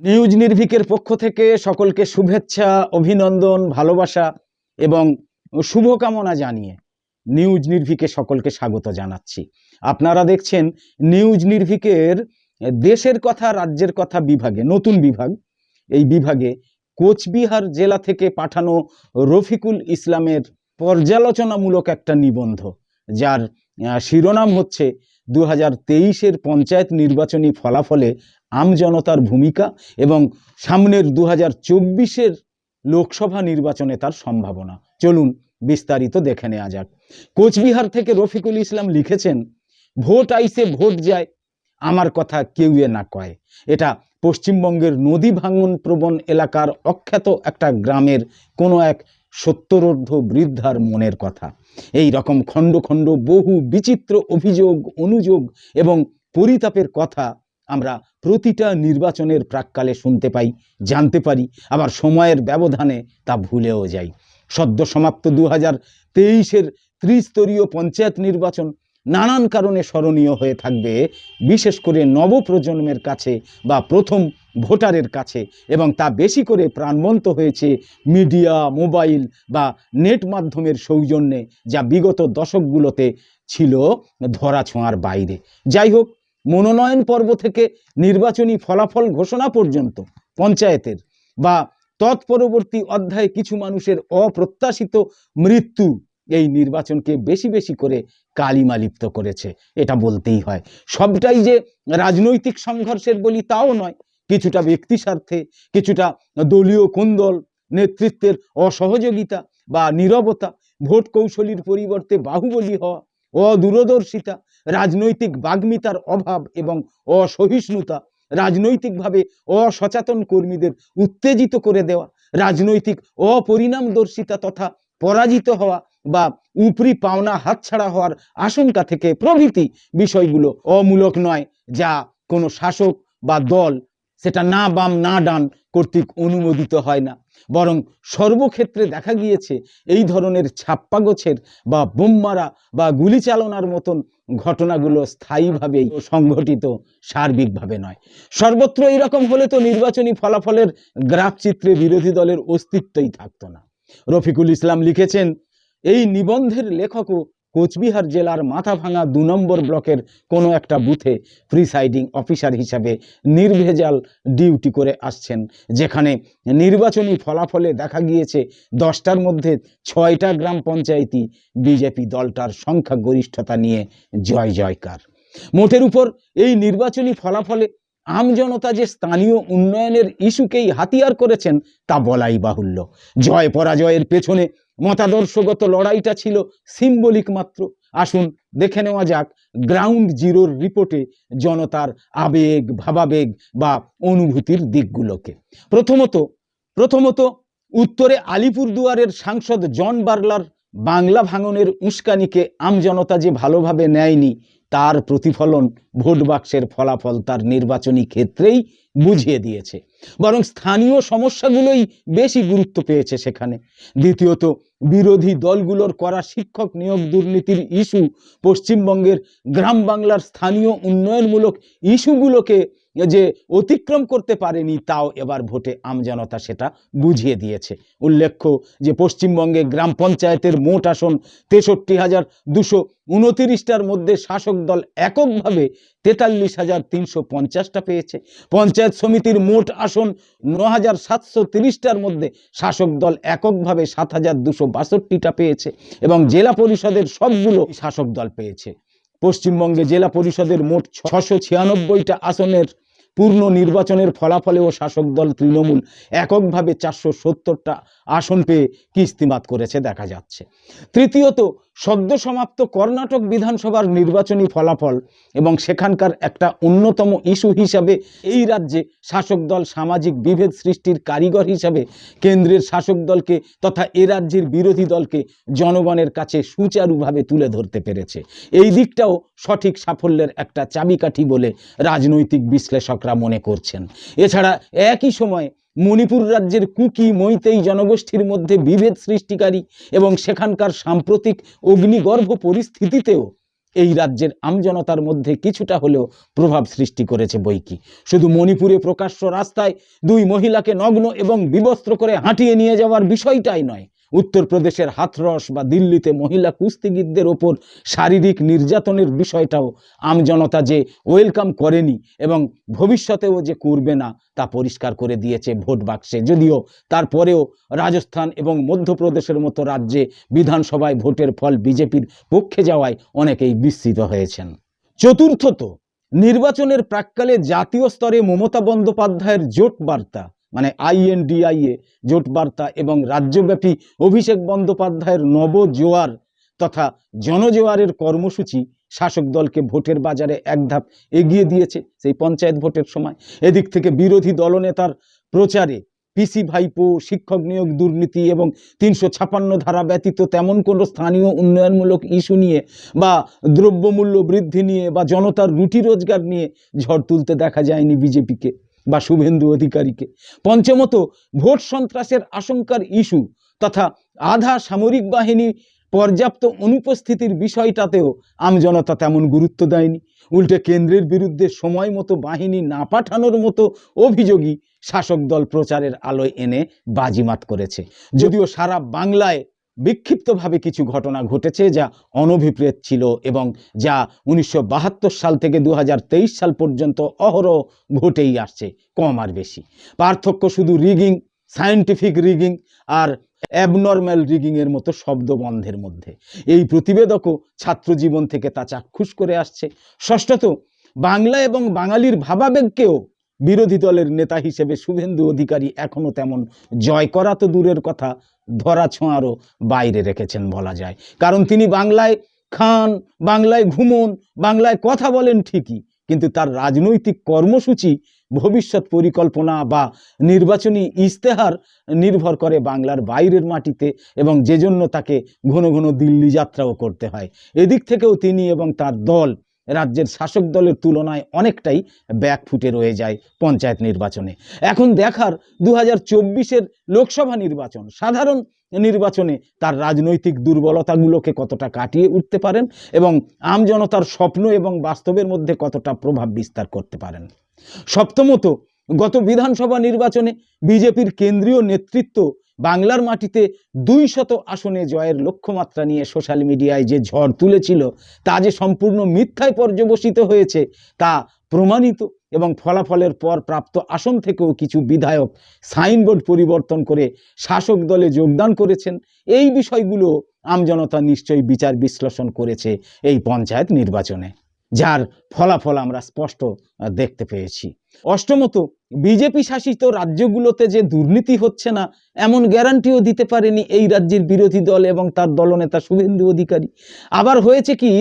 News নির্ভিকের পক্ষ থেকে সকলকে শুভেচ্ছা, অভিনন্দন, ভালোবাসা এবং শুভকামনা জানিয়ে নিউজ নির্ভিকে সকলকে স্বাগত জানাচ্ছি। আপনারা দেখছেন নিউজ নির্ভিকের দেশের কথা, রাজ্যের কথা বিভাগে, নতুন বিভাগ। এই বিভাগে কোচবিহার জেলা থেকে পাঠানো রফিকুল ইসলামের পর্যালোচনামূলক একটা নিবন্ধ, যার শিরোনাম হচ্ছে দু হাজার তেইশের পঞ্চায়েত নির্বাচনী ফলাফলে আমজনতার ভূমিকা এবং সামনের দু হাজার চব্বিশের লোকসভা নির্বাচনে তার সম্ভাবনা। চলুন বিস্তারিত দেখে নেওয়া যাক। কোচবিহার থেকে রফিকুল ইসলাম লিখেছেন, ভোট আইসে ভোট যায়, আমার কথা কেউ এ না কয়। এটা পশ্চিমবঙ্গের নদী ভাঙন প্রবণ এলাকার অখ্যাত একটা গ্রামের কোনো এক সত্তরোর্ধ বৃদ্ধার মনের কথা। এই রকম খণ্ড খণ্ড বহু বিচিত্র অভিযোগ, অনুযোগ এবং পরিতাপের কথা আমরা প্রতিটা নির্বাচনের প্রাককালে শুনতে পাই, জানতে পারি। আবার সময়ের ব্যবধানে তা ভুলেও যাই। সদ্য সমাপ্ত দু হাজার তেইশের ত্রিস্তরীয় পঞ্চায়েত নির্বাচন নানান কারণে স্মরণীয় হয়ে থাকবে, বিশেষ করে নবপ্রজন্মের কাছে বা প্রথম ভোটারের কাছে এবং তা বেশি করে প্রাণবন্ত হয়েছে মিডিয়া, মোবাইল বা নেট মাধ্যমের সৌজন্যে যা বিগত দশকগুলোতে ছিল ধরাছোঁয়ার বাইরে। যাই হোক মনোনয়ন পর্ব থেকে নির্বাচনী ফলাফল ঘোষণা পর্যন্ত পঞ্চায়েতের বা তৎপরবর্তী অধ্যায়ে কিছু মানুষের অপ্রত্যাশিত মৃত্যু এই নির্বাচনকে বেশি বেশি করে কালিমালিপ্ত করেছে। এটা বলতেই হয়। সবটাই যে রাজনৈতিক সংঘর্ষের বলি তাও নয়। কিছুটা ব্যক্তি স্বার্থে কিছুটা দলীয় কোন্দল, নেতৃত্বের অসহযোগিতা বা নীরবতা ভোট কৌশলীর পরিবর্তে বাহুবলী হওয়া অদূরদর্শিতা, রাজনৈতিক বাগ্মিতার অভাব এবং অসহিষ্ণুতা, রাজনৈতিকভাবে অসচেতন কর্মীদের উত্তেজিত করে দেওয়া, রাজনৈতিক অপরিণামদর্শিতা তথা পরাজিত হওয়া বা উপরি পাওনা হাতছাড়া হওয়ার আশঙ্কা থেকে প্রভৃতি বিষয়গুলো অমূলক নয়, যা কোনো শাসক বা দল সেটা না বাম, না ডান কর্তৃক অনুমোদিত হয় না। বরং সর্বক্ষেত্রে দেখা গিয়েছে এই ধরনের ছাপ্পাগোছের বা বোম মারা বা গুলি চালনার মতন ঘটনাগুলো স্থায়ীভাবেই সংঘটিত, সার্বিকভাবে নয়। সর্বত্র এইরকম হলে তো নির্বাচনী ফলাফলের গ্রাফ চিত্রে বিরোধী দলের অস্তিত্বই থাকতো না। রফিকুল ইসলাম লিখেছেন, এই নিবন্ধের লেখকও কোচবিহার জেলার মাথাভাঙা দু নম্বর ব্লকের কোনো একটা বুথে প্রিসাইডিং অফিসার হিসাবে নির্ভেজাল ডিউটি করে আসছেন, যেখানে নির্বাচনী ফলাফলে দেখা গিয়েছে দশটার মধ্যে ছয়টা গ্রাম পঞ্চায়েতই বিজেপি দলটার সংখ্যাগরিষ্ঠতা নিয়ে জয় জয়কার। মোটের উপর এই নির্বাচনী ফলাফলে আমজনতা যে স্থানীয় উন্নয়নের ইস্যুকেই হাতিয়ার করেছেন তা বলাই বাহুল্য। জয় পরাজয়ের পেছনে মতাদর্শগত লড়াইটা ছিল সিম্বলিক মাত্র। আসুন দেখে নেওয়া যাক গ্রাউন্ড জিরোর রিপোর্টে জনতার আবেগ, ভাবাবেগ বা অনুভূতির দিকগুলোকে। প্রথমত প্রথমত উত্তরে আলিপুরদুয়ারের সাংসদ জন বার্লার বাংলা ভাঙনের উস্কানিকে আমজনতা যে ভালোভাবে নেয়নি, তার প্রতিফলন ভোট বাক্সের ফলাফল তার নির্বাচনী ক্ষেত্রেই বুঝিয়ে দিয়েছে। বরং স্থানীয় সমস্যাগুলোই বেশি গুরুত্ব পেয়েছে সেখানে। দ্বিতীয়ত, বিরোধী দলগুলোর করা শিক্ষক নিয়োগ দুর্নীতির ইস্যু পশ্চিমবঙ্গের গ্রাম বাংলার স্থানীয় উন্নয়নমূলক ইস্যুগুলোকে যে অতিক্রম করতে পারেনি, তাও এবার ভোটে আমজনতা সেটা বুঝিয়ে দিয়েছে। উল্লেখ্য যে, পশ্চিমবঙ্গে গ্রাম পঞ্চায়েতের মোট আসন তেষট্টি হাজার দুশো উনতিরিশটার মধ্যে শাসক দল এককভাবে তেতাল্লিশ হাজার তিনশো পঞ্চাশটা পেয়েছে। পঞ্চায়েত সমিতির মোট আসন ন হাজার সাতশো তিরিশটার মধ্যে শাসক দল এককভাবে সাত হাজার দুশো পেয়েছে এবং জেলা পরিষদের সবগুলো শাসক দল পেয়েছে। পশ্চিমবঙ্গে জেলা পরিষদের মোট ছশো ছিয়ানব্বইটা আসনের পূর্ণ নির্বাচনের ফলাফলেও শাসক দল তৃণমূল এককভাবে চারশো সত্তরটা আসন পেয়ে কিস্তিমাত করেছে, দেখা যাচ্ছে। তৃতীয়ত, সদ্য সমাপ্ত কর্ণাটক বিধানসভার নির্বাচনী ফলাফল এবং সেখানকার একটা অন্যতম ইস্যু হিসাবে এই রাজ্যে শাসক দল সামাজিক বিভেদ সৃষ্টির কারিগর হিসাবে কেন্দ্রের শাসক দলকে তথা এ রাজ্যের বিরোধী দলকে জনগণের কাছে সুচারুভাবে তুলে ধরতে পেরেছে। এই দিকটাও সঠিক সাফল্যের একটা চাবিকাঠি বলে রাজনৈতিক বিশ্লেষকরা মনে করছেন। এছাড়া একই সময়ে মণিপুর রাজ্যের কুকি মৈতেই জনগোষ্ঠীর মধ্যে বিভেদ সৃষ্টিকারী এবং সেখানকার সাম্প্রতিক অগ্নিগর্ভ পরিস্থিতিতেও এই রাজ্যের আমজনতার মধ্যে কিছুটা হলেও প্রভাব সৃষ্টি করেছে বইকি শুধু মণিপুরে প্রকাশ্য রাস্তায় দুই মহিলাকে নগ্ন এবং বিবস্ত্র করে হাঁটিয়ে নিয়ে যাওয়ার বিষয়টাই নয় উত্তরপ্রদেশের হাথরস বা দিল্লিতে মহিলা কুস্তিগীরদের ওপর শারীরিক নির্যাতনের বিষয়টাও আমজনতা যে ওয়েলকাম করেনি এবং ভবিষ্যতেও যে করবে না, তা পরিষ্কার করে দিয়েছে ভোট বাক্সে। যদিও তারপরেও রাজস্থান এবং মধ্যপ্রদেশের মতো রাজ্যে বিধানসভায় ভোটের ফল বিজেপির পক্ষে যাওয়ায় অনেকেই বিস্মিত হয়েছেন। চতুর্থত, নির্বাচনের প্রাককালে জাতীয় স্তরে মমতা বন্দ্যোপাধ্যায়ের জোট বার্তা মানে আইএনডিআইএ জোট বার্তা এবং রাজ্যব্যাপী অভিষেক বন্দ্যোপাধ্যায়ের নব জোয়ার তথা জনজোয়ারের কর্মসূচি শাসক দলকে ভোটের বাজারে এক ধাপ এগিয়ে দিয়েছে সেই পঞ্চায়েত ভোটের সময়। এদিক থেকে বিরোধী দলনেতার প্রচারে পিসি ভাইপো, শিক্ষক নিয়োগ দুর্নীতি এবং তিনশো ছাপান্ন ধারা ব্যতীত তেমন কোনো স্থানীয় উন্নয়নমূলক ইস্যু নিয়ে বা দ্রব্যমূল্য বৃদ্ধি নিয়ে বা জনতার রুটি রোজগার নিয়ে ঝড় তুলতে দেখা যায়নি বিজেপিকে। বা শুভেন্দু অধিকারীকে। পঞ্চমত, ভোট সন্ত্রাসের আশঙ্কার ইস্যু তথা আধা সামরিক বাহিনী পর্যাপ্ত অনুপস্থিতির বিষয়টাতেও আমজনতা তেমন গুরুত্ব দেয়নি। উল্টে কেন্দ্রের বিরুদ্ধে সময় মতো বাহিনী না পাঠানোর মতো অভিযোগই শাসক দল প্রচারের আলোয় এনে বাজিমাত করেছে। যদিও সারা বাংলায় বিক্ষিপ্তভাবে কিছু ঘটনা ঘটেছে যা অনভিপ্রেত ছিল এবং যা উনিশশো বাহাত্তর সাল থেকে দু হাজার তেইশ সাল পর্যন্ত অহরহ ঘটেই আসছে, কম আর বেশি। পার্থক্য শুধু রিগিং সায়েন্টিফিক রিগিং আর অ্যাবনর্ম্যাল রিগিংয়ের মতো শব্দ বন্ধের মধ্যে। এই প্রতিবেদকও ছাত্র জীবন থেকে তা চাক্ষুষ করে আসছে। ষষ্ঠত, বাংলা এবং বাঙালির ভাবাবেগকেও বিরোধী দলের নেতা হিসেবে শুভেন্দু অধিকারী এখনও তেমন জয় করা তো দূরের কথা ধরা ছোঁয়ারও বাইরে রেখেছেন বলা যায়। কারণ তিনি বাংলায় খান, বাংলায় ঘুমন, বাংলায় কথা বলেন ঠিকই, কিন্তু তার রাজনৈতিক কর্মসূচি, ভবিষ্যৎ পরিকল্পনা বা নির্বাচনী ইস্তেহার নির্ভর করে বাংলার বাইরের মাটিতে এবং যে জন্য তাকে ঘন ঘন দিল্লি যাত্রাও করতে হয়। এদিক থেকেও তিনি এবং তার দল রাজ্যের শাসক দলের তুলনায় অনেকটাই ব্যাকফুটে রয়ে যায় পঞ্চায়েত নির্বাচনে। এখন দেখার দু হাজার লোকসভা নির্বাচন, সাধারণ নির্বাচনে তার রাজনৈতিক দুর্বলতাগুলোকে কতটা কাটিয়ে উঠতে পারেন এবং আমজনতার স্বপ্ন এবং বাস্তবের মধ্যে কতটা প্রভাব বিস্তার করতে পারেন? সপ্তমত, গত বিধানসভা নির্বাচনে বিজেপির কেন্দ্রীয় নেতৃত্ব বাংলার মাটিতে দুই শত আসনে জয়ের লক্ষ্যমাত্রা নিয়ে সোশ্যাল মিডিয়ায় যে ঝড় তুলেছিল, তা যে সম্পূর্ণ মিথ্যায় পর্যবসিত হয়েছে, তা প্রমাণিত এবং ফলাফলের পর প্রাপ্ত আসন থেকেও কিছু বিধায়ক সাইনবোর্ড পরিবর্তন করে শাসক দলে যোগদান করেছেন। এই বিষয়গুলো আমজনতা নিশ্চয়ই বিচার বিশ্লেষণ করেছে এই পঞ্চায়েত নির্বাচনে, যার ফলাফল আমরা স্পষ্ট দেখতে পেয়েছি। অষ্টমত বিজেপি শাসিত রাজ্যগুলোতে যে দুর্নীতি হচ্ছে না, এমন গ্যারান্টিও দিতে পারেনি এই রাজ্যের বিরোধী দল এবং তার দলনেতা শুভেন্দু অধিকারী। আবার হয়েছে কি,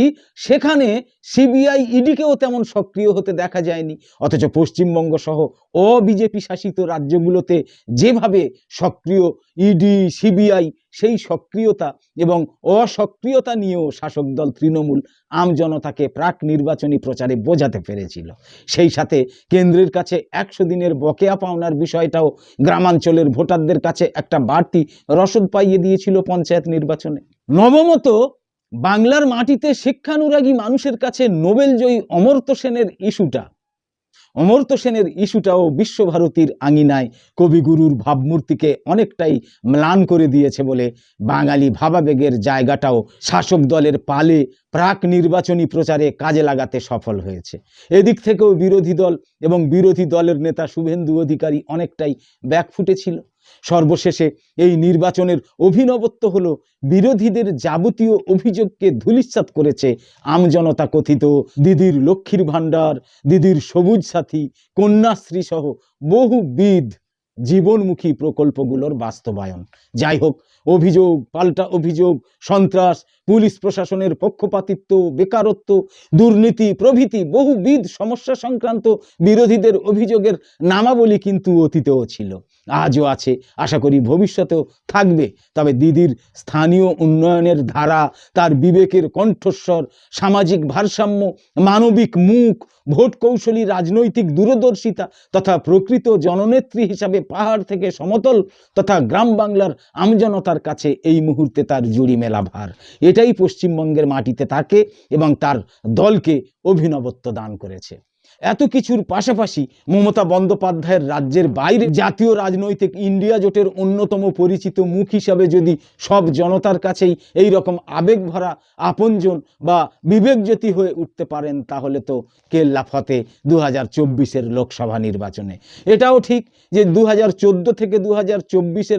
সেখানে সিবিআই ইডিকেও তেমন সক্রিয় হতে দেখা যায়নি, অথচ পশ্চিমবঙ্গ সহ অবিজেপি শাসিত রাজ্যগুলোতে যেভাবে সক্রিয় ইডি সিবিআই সেই সক্রিয়তা এবং অসক্রিয়তা নিয়েও শাসক দল তৃণমূল আমজনতাকে প্রাক নির্বাচনী প্রচারে বোঝাতে পেরেছিল। সেই সাথে কেন্দ্রের কাছে একশো দিনের বকেয়া পাওনার বিষয়টাও গ্রামাঞ্চলের ভোটারদের কাছে একটা বাড়তি রসদ পাইয়ে দিয়েছিল পঞ্চায়েত নির্বাচনে। নবমত, বাংলার মাটিতে শিক্ষানুরাগী মানুষের কাছে নোবেলজয়ী অমর্ত্য সেনের ইস্যুটা। অমর্ত্য সেনের ইস্যুটাও বিশ্বভারতীর আঙিনায় কবিগুরুর ভাবমূর্তিকে অনেকটাই ম্লান করে দিয়েছে বলে বাঙালি ভাবাবেগের জায়গাটাও শাসক দলের পালে প্রাক নির্বাচনী প্রচারে কাজে লাগাতে সফল হয়েছে। এদিক থেকেও বিরোধী দল এবং বিরোধী দলের নেতা শুভেন্দু অধিকারী অনেকটাই ব্যাকফুটে ছিল। সর্বশেষে এই নির্বাচনের অভিনবত্ব হলো বিরোধীদের যাবতীয় অভিযোগকে ধূলিসাৎ করেছে আমজনতা কথিত। দিদির লক্ষ্মীর ভাণ্ডার, দিদির সবুজ সাথী, কন্যাশ্রী সহ বহুবিধ জীবনমুখী প্রকল্পগুলোর বাস্তবায়ন। যাই হোক, অভিযোগ, পাল্টা অভিযোগ, সন্ত্রাস, পুলিশ প্রশাসনের পক্ষপাতিত্ব, বেকারত্ব, দুর্নীতি প্রভৃতি বহুবিধ সমস্যা সংক্রান্ত বিরোধীদের অভিযোগের নামাবলী কিন্তু অতীতেও ছিল। আজও আছে। আশা করি ভবিষ্যতেও থাকবে। তবে দিদির স্থানীয় উন্নয়নের ধারা, তার বিবেকের কণ্ঠস্বর, সামাজিক ভারসাম্য, মানবিক মুখ, ভোট কৌশলী রাজনৈতিক দূরদর্শিতা তথা প্রকৃত জননেত্রী হিসাবে পাহাড় থেকে সমতল তথা গ্রাম বাংলার আমজনতার কাছে এই মুহূর্তে তার জুড়ি মেলা ভার। এটাই পশ্চিমবঙ্গের মাটিতে তাকে এবং তার দলকে অভিনবত্ব দান করেছে। এত কিছুর পাশাপাশি মমতা বন্দ্যোপাধ্যায়ের রাজ্যের বাইরে জাতীয় রাজনৈতিক ইন্ডিয়া জোটের অন্যতম পরিচিত মুখ হিসাবে যদি সব জনতার কাছেই এই রকম আবেগ ভরা আপনজন বা বিবেকজ্যোতি হয়ে উঠতে পারেন, তাহলে তো কেল্লা ফতে দু হাজার লোকসভা নির্বাচনে। এটাও ঠিক যে দু থেকে দু হাজার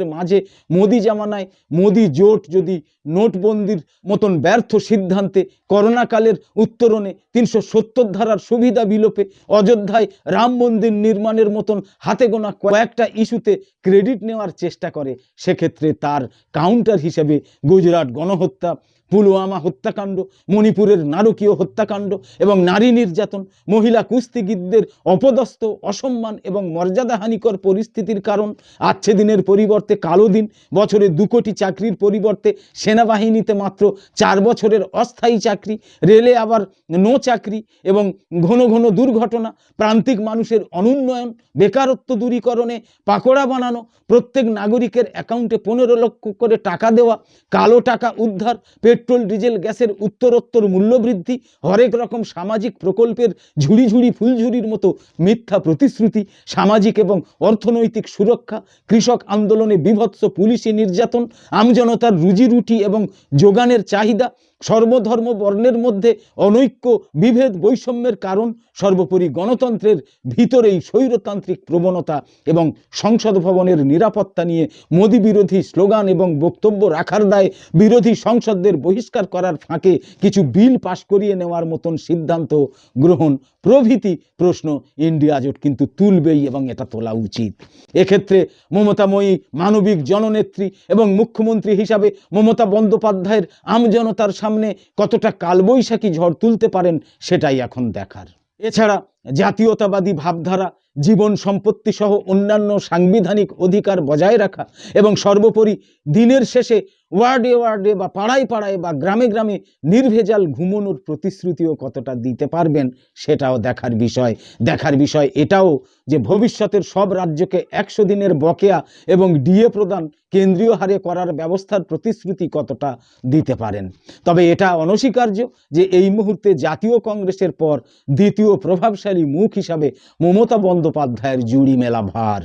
মাঝে মোদি জামানায় মোদি জোট যদি নোটবন্দির মতন ব্যর্থ সিদ্ধান্তে করোনাকালের উত্তরণে তিনশো সত্তর ধারার সুবিধা বিলোপে অযোধ্যায় রাম মন্দির নির্মাণের মতন হাতে গোনা কয়েকটা ইস্যুতে ক্রেডিট নেওয়ার চেষ্টা করে। সেক্ষেত্রে তার কাউন্টার হিসেবে গুজরাট গণহত্যা পুলওয়ামা হত্যাকাণ্ড, মণিপুরের নারকীয় হত্যাকাণ্ড এবং নারী নির্যাতন, মহিলা কুস্তিগীরদের অপদস্থ, অসম্মান এবং মর্যাদাহানিকর পরিস্থিতির কারণ আচ্ছে দিনের পরিবর্তে কালো দিন, বছরে দু কোটি চাকরির পরিবর্তে সেনাবাহিনীতে মাত্র চার বছরের অস্থায়ী চাকরি, রেলে আবার নো চাকরি এবং ঘন ঘন দুর্ঘটনা, প্রান্তিক মানুষের অনুন্নয়ন, বেকারত্ব দূরীকরণে পাকোড়া বানানো, প্রত্যেক নাগরিকের অ্যাকাউন্টে পনেরো লক্ষ করে টাকা দেওয়া, কালো টাকা উদ্ধার পেট্রোল, ডিজেল, গ্যাসের উত্তরোত্তর মূল্যবৃদ্ধি, হরেক রকম সামাজিক প্রকল্পের ঝুড়ি ঝুড়ি ফুলঝুরির মতো মিথ্যা প্রতিশ্রুতি, সামাজিক এবং অর্থনৈতিক সুরক্ষা, কৃষক আন্দোলনে বিভৎস পুলিশি নির্যাতন, আমজনতার রুজি রুটি এবং যোগানের চাহিদা, সর্বধর্ম বর্ণের মধ্যে অনৈক্য বিভেদ বৈষম্যের কারণ, সর্বোপরি গণতন্ত্রের ভিতরেই স্বৈরতান্ত্রিক প্রবণতা এবং সংসদ ভবনের নিরাপত্তা নিয়ে মোদী বিরোধী স্লোগান এবং বক্তব্য রাখার দায়ে বিরোধী সংসদদের বহিষ্কার করার ফাঁকে কিছু বিল পাশ করিয়ে নেওয়ার মতন সিদ্ধান্ত গ্রহণ প্রভৃতি প্রশ্ন ইন্ডিয়া জোট কিন্তু তুলবেই এবং এটা তোলা উচিত। এক্ষেত্রে মমতাময়ী মানবিক জননেত্রী এবং মুখ্যমন্ত্রী হিসাবে মমতা বন্দ্যোপাধ্যায়ের আমজনতার সামনে কতটা কালবৈশাখী ঝড় তুলতে পারেন সেটাই এখন দেখার। এছাড়া জাতীয়তাবাদী ভাবধারা, জীবন সম্পত্তি সহ অন্যান্য সাংবিধানিক অধিকার বজায় রাখা এবং সর্বোপরি দিনের শেষে ওয়ার্ডে ওয়ার্ডে বা পাড়ায় পাড়ায় বা গ্রামে গ্রামে নির্ভেজাল ঘুমোনোর প্রতিশ্রুতিও কতটা দিতে পারবেন সেটাও দেখার বিষয়। দেখার বিষয় এটাও যে ভবিষ্যতের সব রাজ্যকে একশো দিনের বকেয়া এবং ডিএ প্রদান কেন্দ্রীয় হারে করার ব্যবস্থার প্রতিশ্রুতি কতটা দিতে পারেন। তবে এটা অনস্বীকার্য যে এই মুহূর্তে জাতীয় কংগ্রেসের পর দ্বিতীয় প্রভাবশালী মুখ হিসাবে মমতা বন্দ্যোপাধ্যায়ের জুড়ি মেলা ভার।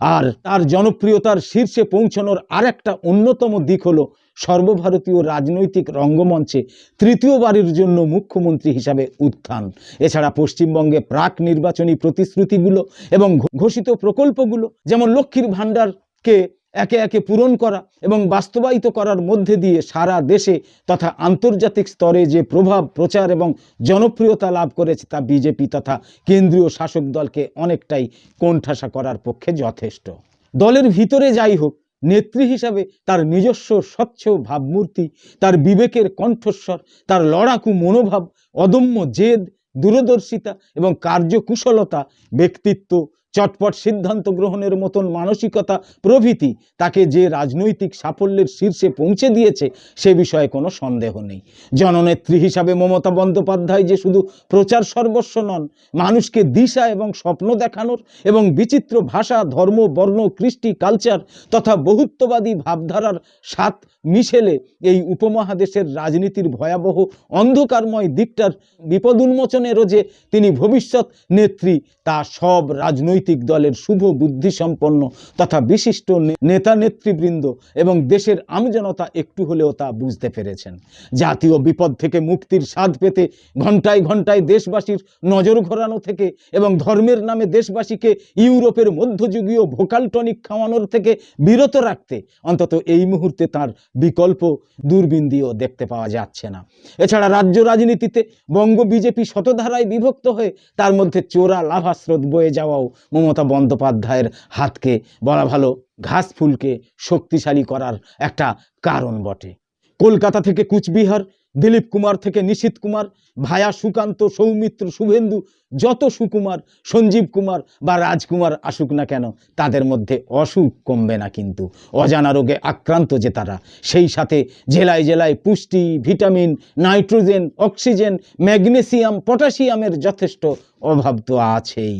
আর তার জনপ্রিয়তার শীর্ষে পৌঁছানোর আরেকটা অন্যতম দিক হল সর্বভারতীয় রাজনৈতিক রঙ্গমঞ্চে তৃতীয়বারের জন্য মুখ্যমন্ত্রী হিসাবে উত্থান। এছাড়া পশ্চিমবঙ্গে প্রাক নির্বাচনী প্রতিশ্রুতিগুলো এবং ঘোষিত প্রকল্পগুলো, যেমন লক্ষ্মীর ভাণ্ডারকে একে একে পূরণ করা এবং বাস্তবায়িত করার মধ্যে দিয়ে সারা দেশে তথা আন্তর্জাতিক স্তরে যে প্রভাব, প্রচার এবং জনপ্রিয়তা লাভ করেছে তা বিজেপি তথা কেন্দ্রীয় শাসক দলকে অনেকটাই কোণঠাসা করার পক্ষে যথেষ্ট। দলের ভিতরে যাই হোক, নেত্রী হিসাবে তার নিজস্ব স্বচ্ছ ভাবমূর্তি, তার বিবেকের কণ্ঠস্বর, তার লড়াকু মনোভাব, অদম্য জেদ, দূরদর্শিতা এবং কার্যকুশলতা, ব্যক্তিত্ব চটপট সিদ্ধান্ত গ্রহণের মতন মানসিকতা প্রভৃতি তাকে যে রাজনৈতিক সাফল্যের শীর্ষে পৌঁছে দিয়েছে সে বিষয়ে কোনো সন্দেহ নেই। জননেত্রী হিসাবে মমতা বন্দ্যোপাধ্যায় যে শুধু প্রচার সর্বস্ব নন, মানুষকে দিশা এবং স্বপ্ন দেখানোর এবং বিচিত্র ভাষা, ধর্ম, বর্ণ, কৃষ্টি, কালচার তথা বহুত্ববাদী ভাবধারার সাত মিশেলে এই উপমহাদেশের রাজনীতির ভয়াবহ অন্ধকারময় দিকটার বিপদ উন্মোচনেরও যে তিনি ভবিষ্যৎ নেত্রী, তা সব রাজনৈতিক দলের শুভ বুদ্ধিসম্পন্ন তথা বিশিষ্ট নেতা নেতৃবৃন্দ এবং দেশের আমজনতা একটু হলেও তা বুঝতে পেরেছেন। জাতীয় বিপদ থেকে মুক্তির স্বাদ পেতে ঘন্টায় ঘন্টায় দেশবাসীর নজর ঘোরানো থেকে এবং ধর্মের নামে দেশবাসীকে ইউরোপের মধ্যযুগীয় ভোকাল টনিক খাওয়ানোর থেকে বিরত রাখতে অন্তত এই মুহূর্তে তার বিকল্প দূরবীন দিয়েও দেখতে পাওয়া যাচ্ছে না। এছাড়া রাজ্য রাজনীতিতে বঙ্গ বিজেপি শতধারায় বিভক্ত হয়ে তার মধ্যে চোরা লাভাস্রোত বয়ে যাওয়াও মমতা বন্দ্যোপাধ্যায়ের হাতকে বলা ভালো, ঘাস ফুলকে শক্তিশালী করার একটা কারণ বটে। কলকাতা থেকে কুচবিহার, দিলীপ কুমার থেকে নিশীত কুমার, ভায়া সুকান্ত, সৌমিত্র, শুভেন্দু, যত সুকুমার, সঞ্জীব কুমার বা রাজকুমার আসুক না কেন, তাদের মধ্যে অসুখ কমবে না কিন্তু। অজানা রোগে আক্রান্ত যে তারা, সেই সাথে জেলায় জেলায় পুষ্টি, ভিটামিন, নাইট্রোজেন, অক্সিজেন, ম্যাগনেসিয়াম, পটাশিয়ামের যথেষ্ট অভাব তো আছেই।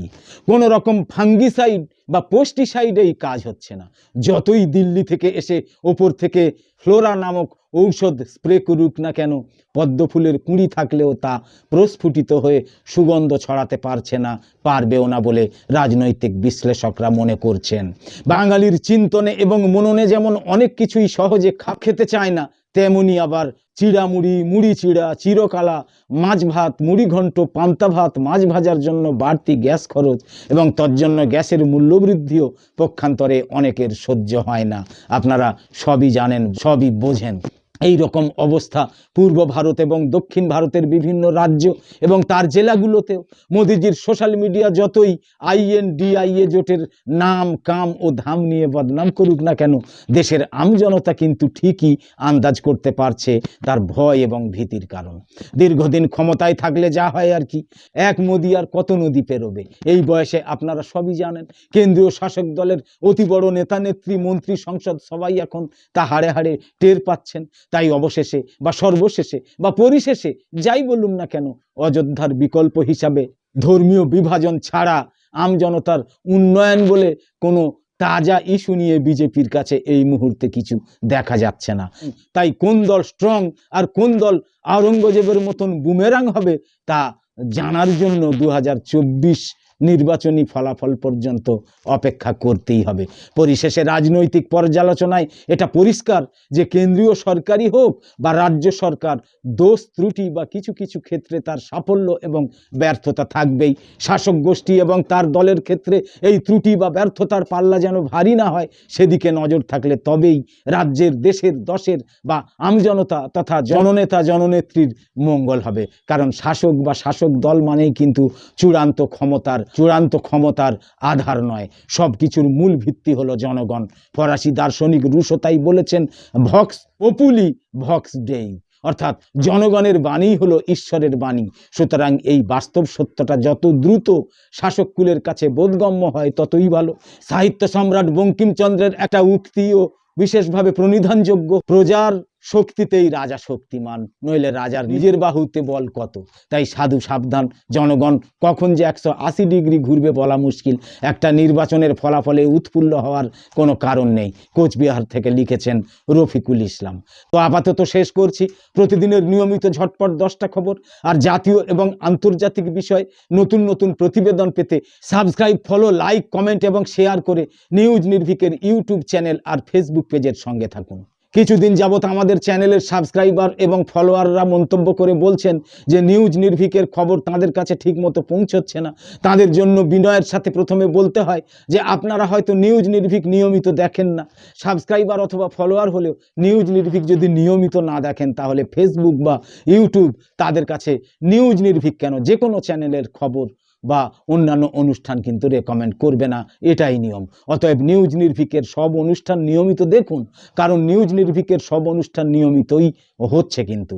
কোনো রকম ফাঙ্গিসাইড বা পেস্টিসাইডেই কাজ হচ্ছে না। যতই দিল্লি থেকে এসে ওপর থেকে ফ্লোরা নামক ঔষধ স্প্রে করুক না কেন পদ্ম ফুলের কুঁড়ি থাকলেও তা প্রস্ফুটিত হয়ে সুগন্ধ ছড়াতে পারছে না, পারবেও না বলে রাজনৈতিক বিশ্লেষকরা মনে করছেন। বাঙালির চিন্তনে এবং মননে যেমন অনেক কিছুই সহজে খাপ খেতে চায় না তেমনি আবার চিড়া মুড়ি মুড়ি চিড়া, চিরকালা, মাছ ভাত, মুড়ি ঘন্ট, পান্তা ভাত, মাছ ভাজার জন্য বাড়তি গ্যাস খরচ এবং তজ্জন্য গ্যাসের মূল্যবৃদ্ধিও পক্ষান্তরে অনেকের সহ্য হয় না। আপনারা সবই জানেন, সবই বোঝেন। এই রকম অবস্থা পূর্ব ভারত এবং দক্ষিণ ভারতের বিভিন্ন রাজ্য এবং তার জেলাগুলোতেও মোদিজির সোশ্যাল মিডিয়া যতই I N D I A জোটের নাম, কাম ও ধাম নিয়ে বদনাম করুক না কেন, দেশের আমজনতা কিন্তু ঠিকই আন্দাজ করতে পারছে তার ভয় এবং ভীতির কারণ। দীর্ঘদিন ক্ষমতায় থাকলে যা হয় আর কি, এক মোদি আর কত নদী পেরোবে? এই বয়সে আপনারা সবই জানেন, কেন্দ্রীয় শাসক দলের অতি বড় নেতা, নেত্রী, মন্ত্রী, সংসদ সবাই এখন তা হাড়ে হাড়ে টের পাচ্ছেন। তাই অবশেষে বা সর্বশেষে বা পরিশেষে যাই বলুন না কেন অযোধ্যার বিকল্প হিসাবে ধর্মীয় বিভাজন ছাড়া আমজনতার উন্নয়ন বলে কোনো তাজা ইস্যু নিয়ে বিজেপির কাছে এই মুহূর্তে কিছু দেখা যাচ্ছে না। তাই কোন দল স্ট্রং আর কোন দল আওরঙ্গজেবের মতন বুমেরাং হবে তা জানার জন্য দু হাজার চব্বিশ নির্বাচনী ফলাফল পর্যন্ত অপেক্ষা করতেই হবে। পরিশেষে রাজনৈতিক পর্যালোচনায় এটা পরিষ্কার যে কেন্দ্রীয় সরকারই হোক বা রাজ্য সরকার, দোষ, ত্রুটি বা কিছু কিছু ক্ষেত্রে তার সাফল্য এবং ব্যর্থতা থাকবেই। শাসক গোষ্ঠী এবং তার দলের ক্ষেত্রে এই ত্রুটি বা ব্যর্থতার পাল্লা যেন ভারী না হয়, সেদিকে নজর থাকলে তবেই রাজ্যের, দেশের, দশের বা আমজনতা তথা জননেতা, জননেত্রীর মঙ্গল হবে। কারণ শাসক বা শাসক দল মানেই কিন্তু চূড়ান্ত ক্ষমতার চূড়ান্ত ক্ষমতার আধার নয়। সব কিছুর মূল ভিত্তি হলো জনগণ। ফরাসি দার্শনিক রুশো তাই বলেছেন, ভক্স পপুলি ভক্স ডেই। অর্থাৎ জনগণের বাণী হলো ঈশ্বরের বাণী। সুতরাং এই বাস্তব সত্যটা যত দ্রুত শাসককুলের কাছে বোধগম্য হয়, ততই ভালো। সাহিত্য সম্রাট বঙ্কিমচন্দ্রের একটা উক্তিও বিশেষভাবে প্রণিধানযোগ্য। প্রজার শক্তিতেই রাজা শক্তিমান, নইলে রাজার নিজের বাহুতে বল কত? তাই সাধু সাবধান, জনগণ কখন যে একশো আশি ডিগ্রি ঘুরবে বলা মুশকিল। একটা নির্বাচনের ফলাফলে উৎফুল্ল হওয়ার কোনো কারণ নেই, কোচবিহার থেকে লিখেছেন রফিকুল ইসলাম। তো আপাতত শেষ করছি। প্রতিদিনের নিয়মিত ঝটপট দশটা খবর আর জাতীয় এবং আন্তর্জাতিক বিষয় নতুন নতুন প্রতিবেদন পেতে সাবস্ক্রাইব, ফলো, লাইক, কমেন্ট এবং শেয়ার করে নিউজ নির্ভিকের ইউটিউব চ্যানেল আর ফেসবুক পেজের সঙ্গে থাকুন। কিছুদিন যাবত আমাদের চ্যানেলের সাবস্ক্রাইবার এবং ফলোয়াররা মন্তব্য করে বলছেন যে নিউজ নির্ভিকের খবর তাদের কাছে ঠিকমতো পৌঁছচ্ছে না। তাদের জন্য বিনয়ের সাথে প্রথমে বলতে হয় যে আপনারা হয়তো নিউজ নির্ভিক নিয়মিত দেখেন না। সাবস্ক্রাইবার অথবা ফলোয়ার হলেও নিউজ নির্ভিক যদি নিয়মিত না দেখেন তাহলে ফেসবুক বা ইউটিউব তাদের কাছে নিউজ নির্ভিক কেন? যে কোনো চ্যানেলের খবর বা অন্যান্য অনুষ্ঠান কিন্তু রেকমেন্ড করবে না, এটাই নিয়ম। অতএব নিউজ নির্ভিকের সব অনুষ্ঠান নিয়মিত দেখুন, কারণ নিউজ নির্ভিকের সব অনুষ্ঠান নিয়মিতই হচ্ছে কিন্তু।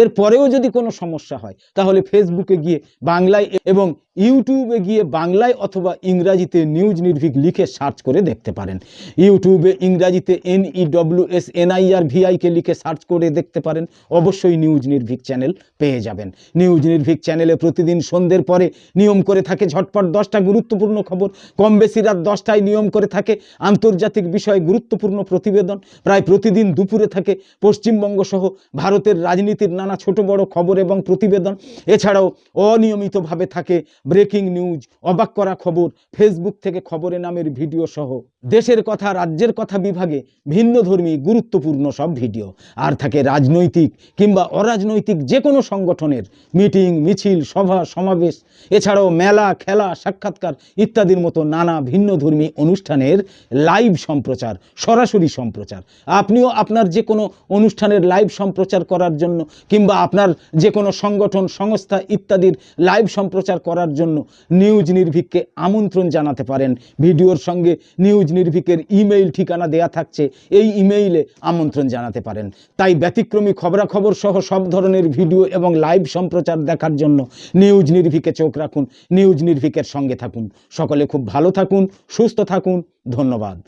এর পরেও যদি কোনো সমস্যা হয়, তাহলে ফেসবুকে গিয়ে বাংলায় এবং ইউটিউবে গিয়ে বাংলায় অথবা ইংরাজিতে নিউজ নির্ভিক লিখে সার্চ করে দেখতে পারেন। ইউটিউবে ইংরাজিতে N E W S N I R V I K লিখে সার্চ করে দেখতে পারেন, অবশ্যই নিউজ নির্ভিক চ্যানেল পেয়ে যাবেন। নিউজ নির্ভিক চ্যানেলে প্রতিদিন সন্ধ্যের পরে নিয়ম করে থাকে, ঝটপট দশটা গুরুত্বপূর্ণ খবর, কম বেশি রাত দশটায় নিয়ম করে থাকে, আন্তর্জাতিক বিষয়ে গুরুত্বপূর্ণ প্রতিবেদন, প্রায় প্রতিদিন দুপুরে থাকে পশ্চিমবঙ্গ সহ ভারতের রাজনীতির নানা ছোট বড় খবর এবং প্রতিবেদন। এছাড়াও অনিয়মিতভাবে থাকে ব্রেকিং নিউজ, অবাক করা খবর, ফেসবুক থেকে খবরে নামের ভিডিও সহ। দেশের কথা, রাজ্যের কথা বিভাগে ভিন্ন ধর্মী, গুরুত্বপূর্ণ সব ভিডিও। আর থাকে রাজনৈতিক কিংবা অরাজনৈতিক যে কোনো সংগঠনের মিটিং, মিছিল, সভা, সমাবেশ। এছাড়াও মেলা, খেলা, সাক্ষাৎকার ইত্যাদির মতো নানা ভিন্ন ধর্মী অনুষ্ঠানের লাইভ সম্প্রচার, সরাসরি সম্প্রচার। আপনিও আপনার যে কোনো অনুষ্ঠানের লাইভ সম্প্রচার করার জন্য কিংবা আপনার যে কোনো সংগঠন, সংস্থা ইত্যাদির লাইভ সম্প্রচার করার জন্য নিউজ নির্ভিককে আমন্ত্রণ জানাতে পারেন। ভিডিওর সঙ্গে নিউজ নির্ভিকের ইমেইল ঠিকানা দেয়া থাকছে, এই ইমেইলে আমন্ত্রণ জানাতে পারেন। তাই ব্যতিক্রমী খবরাখবর সহ সব ধরনের ভিডিও এবং লাইভ সম্প্রচার দেখার জন্য নিউজ নির্ভিকে চোখ রাখুন। নিউজ নির্ভিকের সঙ্গে থাকুন। সকলে খুব ভালো থাকুন সুস্থ থাকুন। ধন্যবাদ।